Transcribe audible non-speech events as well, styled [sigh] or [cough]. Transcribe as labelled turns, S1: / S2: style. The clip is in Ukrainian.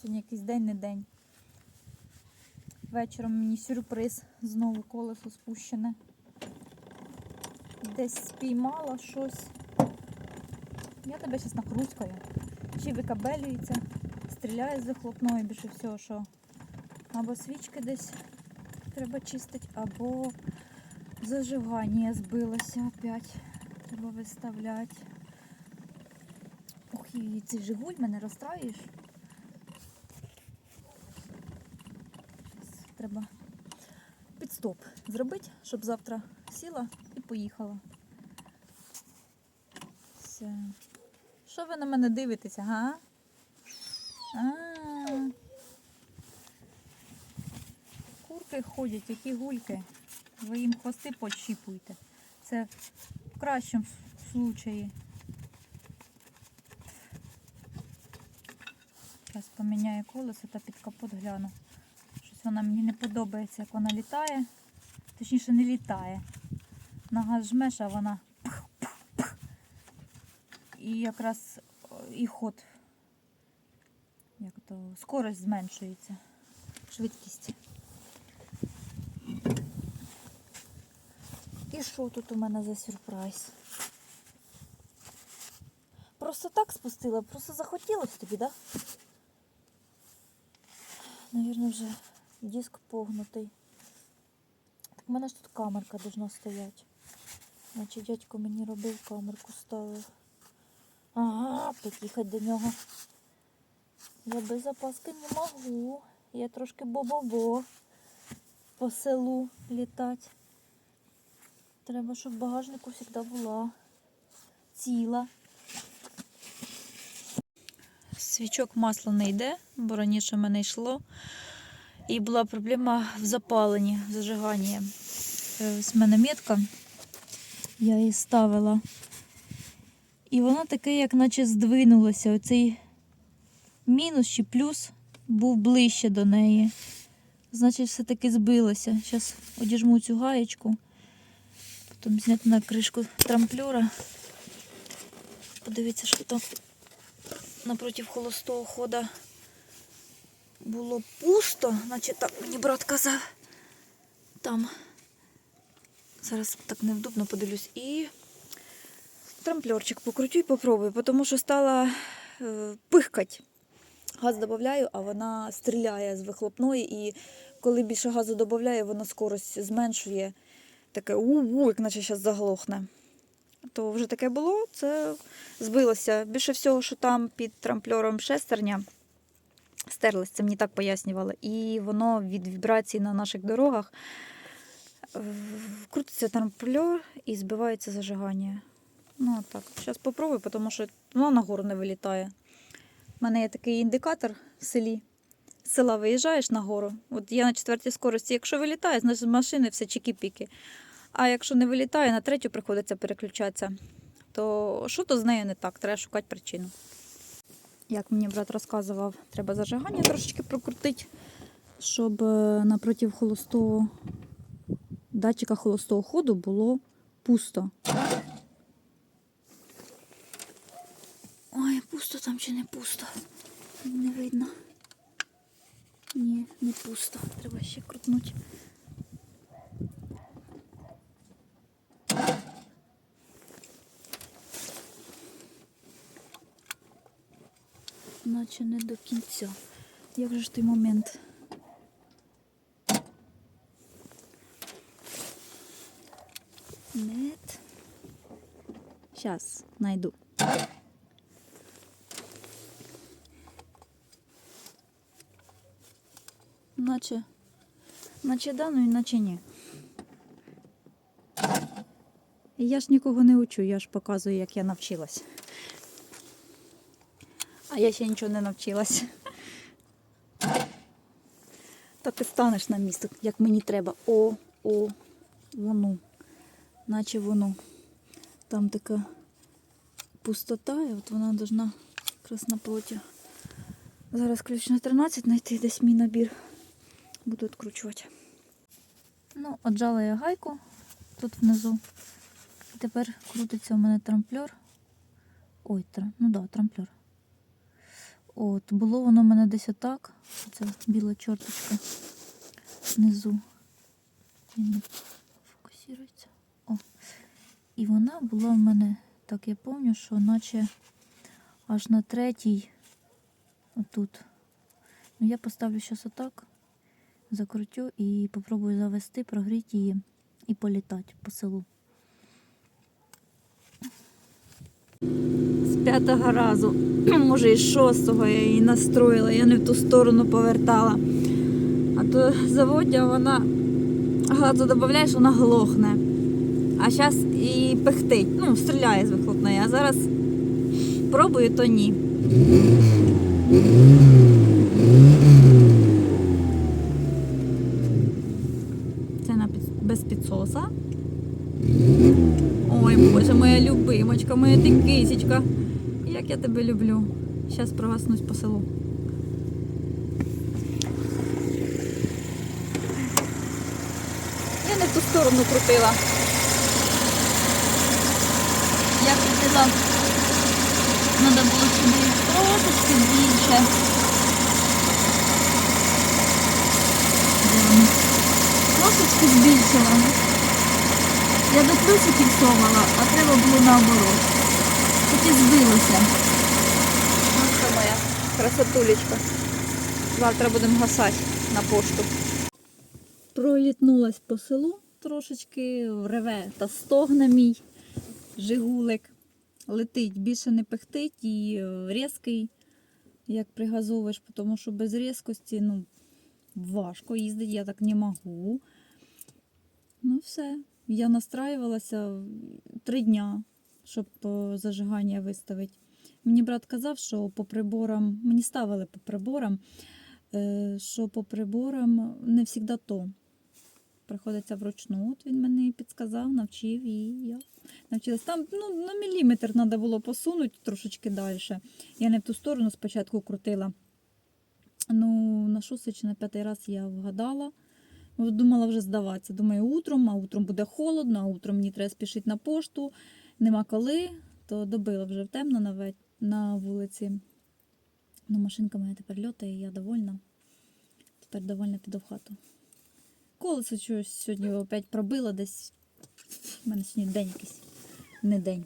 S1: Сьогодні якийсь день не день. Вечором мені сюрприз. Знову колесо спущене. Десь спіймала щось. Я тебе зараз накрузкаю. Чи викабелюється, стріляє з захлопної більше всього, що або свічки десь треба чистити, або зажигання збилося опять. Треба виставляти. Ох, і цей Жигуль мене розстраюєш. Треба підстоп зробити, щоб завтра сіла і поїхала. Все. Що ви на мене дивитеся, га? А. Курки ходять, які гульки. Ви їм хвости почіпуєте. Це в кращому случаї. Зараз поміняю колесо та під капот гляну. Вона мені не подобається, як вона літає. Точніше не літає. Нога жмеш, а вона пух-пух-пух. і якраз і ход. Як то скорость зменшується. Швидкість. І що тут у мене за сюрприз? Просто так спустила, просто захотілося тобі, так? Да? Навірно, вже диск погнутий. Так в мене ж тут камерка должна стояти. Значить, дядько мені робив камерку ставив. Ага, під'їхати до нього. Я без запаски не можу. Я трошки бо-бо-бо по селу літати. Треба, щоб в багажнику завжди була ціла. Свічок масло не йде, бо раніше в мене йшло. І була проблема в запаленні, в зажиганні. Е, Ось в мене метка. Я її ставила. І воно таке, як наче здвинулося. Оцей мінус чи плюс був ближче до неї. Значить, все-таки збилося. Зараз одіжму цю гаєчку. Потім зняти на кришку трамплюра. Подивіться, що там напротив холостого хода було пусто, значить так мені брат казав. Там зараз так невдобно подивлюсь. І трамплерчик покрутю і попробую, тому що стала е, пихкать. Газ додаю, а вона стріляє з вихлопної, і коли більше газу додаю, вона скорость зменшує. Таке у-у, як наче зараз заглохне. То вже таке було, це збилося. Більше всього, що там під трамплером шестерня стерлась, це мені так пояснювали. І воно від вібрацій на наших дорогах е, крутиться трамплер і збивається зажигання. Ну так, зараз попробую, тому що воно нагору не вилітає. У мене є такий індикатор в селі. З села виїжджаєш нагору. От я на четвертій скорості, якщо вилітає, значить з машини все чики-піки. А якщо не вилітає, на третю приходиться переключатися. То що то з нею не так? Треба шукати причину. Як мені брат розказував, треба зажигання трошечки прокрутити, щоб е, напротив холостого датчика холостого ходу було пусто. Ой, пусто там чи не пусто? Не видно. Ні, не пусто. Треба ще крутнути. Наче не до кінця. Як же ж той момент? Нет. Сейчас найду. Наче, наче да, ну і наче ні. Я ж нікого не учу, я ж показую, як я навчилась. А я ще нічого не навчилась. Та ти станеш на місце, як мені треба. О, о, воно. Наче воно. Там така пустота, і от вона должна якраз. Зараз ключ на 13 знайти десь мій набір. Буду відкручувати. Ну, отжала я гайку тут внизу. І тепер крутиться у мене трамплер. Ой, тр... ну да, трамплер. От, було воно в мене десь отак. Це біла чорточка внизу. Він фокусується. О. І вона була в мене, так я пам'ятаю, що наче аж на третій отут. Ну, я поставлю зараз отак, закрутю і попробую завести, прогріти її і політати по селу. П'ятого разу, [clears throat] може і шостого я її настроїла, я не в ту сторону повертала. А то заводя вона газу додаєш, вона глохне. А зараз і пихтить. Ну, стріляє з вихлопної. А зараз пробую, то ні. Це на під... без підсоса. Ой, боже, моя любимочка, моя ти кисечка. Як я тебе люблю. Зараз прогаснусь по селу. Я не в ту сторону крутила. Я крутила. Треба було сюди трошечки більше. Трошечки збільшила. Я до плюсу фіксовала, а треба було наоборот. І збилося. Ось це моя красотулечка. Завтра будемо гасати на пошту. Пролітнулась по селу трошечки, реве та стогне мій жигулик. Летить, більше не пихтить і е, різкий, як пригазовуєш, тому що без різкості ну, важко їздити, я так не можу. Ну, все. Я настраювалася три дня, щоб зажигання виставити. Мені брат казав, що по приборам, мені ставили по приборам, е, що по приборам не завжди то. Приходиться вручну. От він мені підказав, навчив і я навчилась. Там ну, на міліметр треба було посунути трошечки далі. Я не в ту сторону спочатку крутила. Ну, на шостий чи на п'ятий раз я вгадала. Думала вже здаватися. Думаю, утром, а утром буде холодно, а утром мені треба спішити на пошту. Нема коли, то добила вже в темно на, вулиці. Ну, машинка моя тепер льотає, я довольна. Тепер довольна піду в хату. Колесо чогось сьогодні опять пробило десь. У мене сьогодні день якийсь. Не день.